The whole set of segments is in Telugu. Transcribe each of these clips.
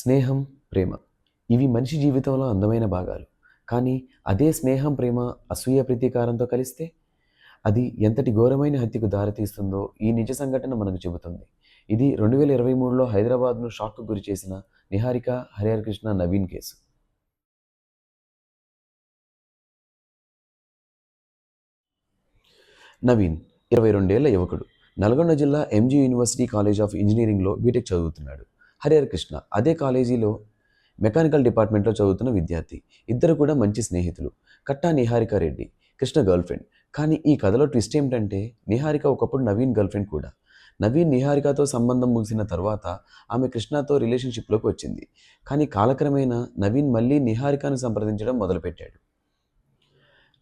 స్నేహం ప్రేమ. ఇవి మనిషి జీవితంలో అందమైన భాగాలు. కానీ అదే స్నేహం ప్రేమ అసూయ ప్రతీకారంతో కలిస్తే అది ఎంతటి ఘోరమైన హత్యకు దారితీస్తుందో ఈ నిజ సంఘటన మనకు చెబుతుంది. ఇది రెండు వేల ఇరవై మూడులో హైదరాబాద్ను షాక్కు గురి చేసిన నిహారిక హరిహరకృష్ణ నవీన్ కేసు. నవీన్ ఇరవై రెండేళ్ళ యువకుడు. నల్గొండ జిల్లా ఎంజీ యూనివర్సిటీ కాలేజ్ ఆఫ్ ఇంజనీరింగ్లో బీటెక్ చదువుతున్నాడు. హరిహర్ కృష్ణ అదే కాలేజీలో మెకానికల్ డిపార్ట్మెంట్లో చదువుతున్న విద్యార్థి. ఇద్దరు కూడా మంచి స్నేహితులు. Katta Niharika Reddy Krishna girlfriend. కానీ ఈ కథలో ట్విస్ట్ ఏమిటంటే నిహారిక ఒకప్పుడు నవీన్ గర్ల్ ఫ్రెండ్ కూడా. నవీన్ నిహారికతో సంబంధం ముగిసిన తర్వాత ఆమె కృష్ణతో రిలేషన్షిప్లోకి వచ్చింది. కానీ కాలక్రమేణా నవీన్ మళ్ళీ నిహారికను సంప్రదించడం మొదలుపెట్టాడు.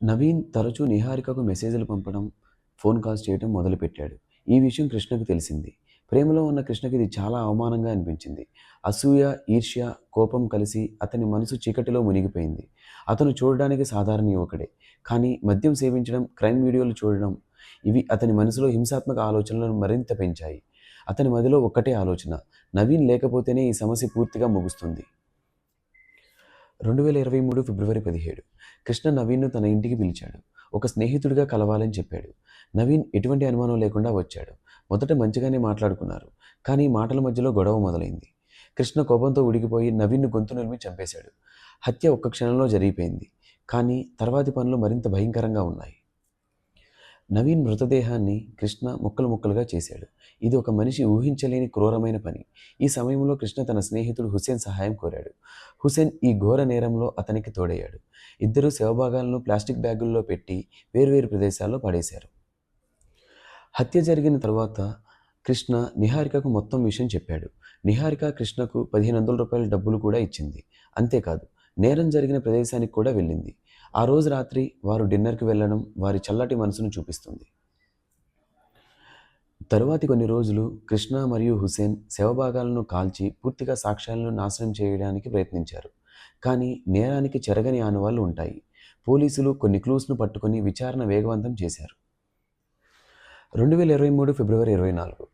నవీన్ తరచూ నిహారికకు మెసేజ్లు పంపడం ఫోన్ కాల్స్ చేయడం మొదలుపెట్టాడు. ఈ విషయం కృష్ణకు తెలిసింది. ప్రేమలో ఉన్న కృష్ణకి ఇది చాలా అవమానంగా అనిపించింది. అసూయ ఈర్ష్య కోపం కలిసి అతని మనసు చీకటిలో మునిగిపోయింది. అతను చూడడానికి సాధారణ యువకుడే. కానీ మద్యం సేవించడం క్రైమ్ వీడియోలు చూడడం ఇవి అతని మనసులో హింసాత్మక ఆలోచనలను మరింత పెంచాయి. అతని మదిలో ఒక్కటే ఆలోచన నవీన్ లేకపోతేనే ఈ సమస్య పూర్తిగా ముగుస్తుంది. రెండు వేల ఇరవై మూడు ఫిబ్రవరి పదిహేడు కృష్ణ నవీన్ను తన ఇంటికి పిలిచాడు. ఒక స్నేహితుడిగా కలవాలని చెప్పాడు. నవీన్ ఎటువంటి అనుమానం లేకుండా వచ్చాడు. మొదట మంచిగానే మాట్లాడుకున్నారు. కానీ మాటల మధ్యలో గొడవ మొదలైంది. కృష్ణ కోపంతో ఉడికిపోయి నవీన్ను గొంతు నిలిమి చంపేశాడు. హత్య ఒక్క క్షణంలో జరిగిపోయింది. కానీ తర్వాతి పనులు మరింత భయంకరంగా ఉన్నాయి. నవీన్ మృతదేహాన్ని కృష్ణ ముక్కలు ముక్కలుగా చేశాడు. ఇది ఒక మనిషి ఊహించలేని క్రూరమైన పని. ఈ సమయంలో కృష్ణ తన స్నేహితుడు హుసేన్ సహాయం కోరాడు. హుసేన్ ఈ ఘోర నేరంలో అతనికి తోడయ్యాడు. ఇద్దరు శవభాగాలను ప్లాస్టిక్ బ్యాగుల్లో పెట్టి వేర్వేరు ప్రదేశాల్లో పడేశారు. హత్య జరిగిన తర్వాత కృష్ణ నిహారికకు మొత్తం విషయం చెప్పాడు. నిహారిక కృష్ణకు పదిహేను వందల రూపాయల డబ్బులు కూడా ఇచ్చింది. అంతేకాదు నేరం జరిగిన ప్రదేశానికి కూడా వెళ్ళింది. ఆ రోజు రాత్రి వారు డిన్నర్కి వెళ్ళడం వారి చల్లటి మనసును చూపిస్తుంది. తరువాతి కొన్ని రోజులు కృష్ణ మరియు హుసేన్ శవభాగాలను కాల్చి పూర్తిగా సాక్ష్యాలను నాశనం చేయడానికి ప్రయత్నించారు. కానీ నేరానికి చెరగని ఆనవాళ్ళు ఉంటాయి. పోలీసులు కొన్ని క్లూస్ను పట్టుకొని విచారణ వేగవంతం చేశారు. రెండు వేల ఇరవై మూడు ఫిబ్రవరి ఇరవై నాలుగు.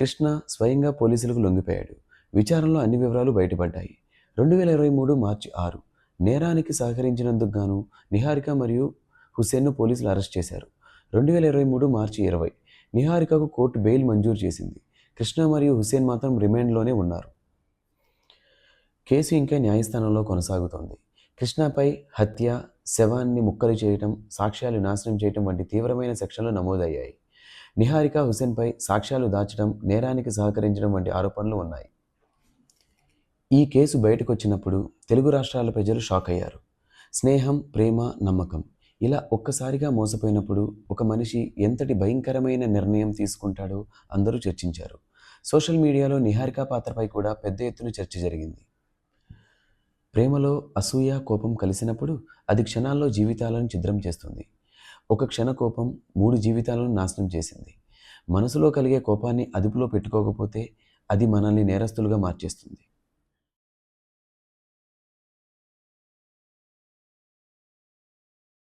కృష్ణ స్వయంగా పోలీసులకు లొంగిపోయాడు. విచారణలో అన్ని వివరాలు బయటపడ్డాయి. రెండు వేల ఇరవై మూడు మార్చి ఆరు. నేరానికి సహకరించినందుకు గాను నిహారిక మరియు హుస్సేన్ను పోలీసులు అరెస్ట్ చేశారు. రెండు వేల ఇరవై మూడు మార్చి ఇరవై. నిహారికకు కోర్టు బెయిల్ మంజూరు చేసింది. కృష్ణ మరియు హుసేన్ మాత్రం రిమాండ్లోనే ఉన్నారు. కేసు ఇంకా న్యాయస్థానంలో కొనసాగుతోంది. కృష్ణపై హత్య శవాన్ని ముక్కలు చేయటం సాక్ష్యాలు నాశనం చేయటం వంటి తీవ్రమైన సెక్షన్లు నమోదయ్యాయి. నిహారిక హుసేన్పై సాక్ష్యాలు దాచడం నేరానికి సహకరించడం వంటి ఆరోపణలు ఉన్నాయి. ఈ కేసు బయటకు వచ్చినప్పుడు తెలుగు రాష్ట్రాల ప్రజలు షాక్ అయ్యారు. స్నేహం ప్రేమ నమ్మకం ఇలా ఒక్కసారిగా మోసపోయినప్పుడు ఒక మనిషి ఎంతటి భయంకరమైన నిర్ణయం తీసుకుంటాడో అందరూ చర్చించారు. సోషల్ మీడియాలో నిహారిక పాత్రపై కూడా పెద్ద ఎత్తున చర్చ జరిగింది. ప్రేమలో అసూయ కోపం కలిసినప్పుడు అది క్షణాల్లో జీవితాలను చిద్రం చేస్తుంది. ఒక క్షణ కోపం మూడు జీవితాలను నాశనం చేసింది. మనసులో కలిగే కోపాన్ని అదుపులో పెట్టుకోకపోతే అది మనల్ని నేరస్తులుగా మార్చేస్తుంది.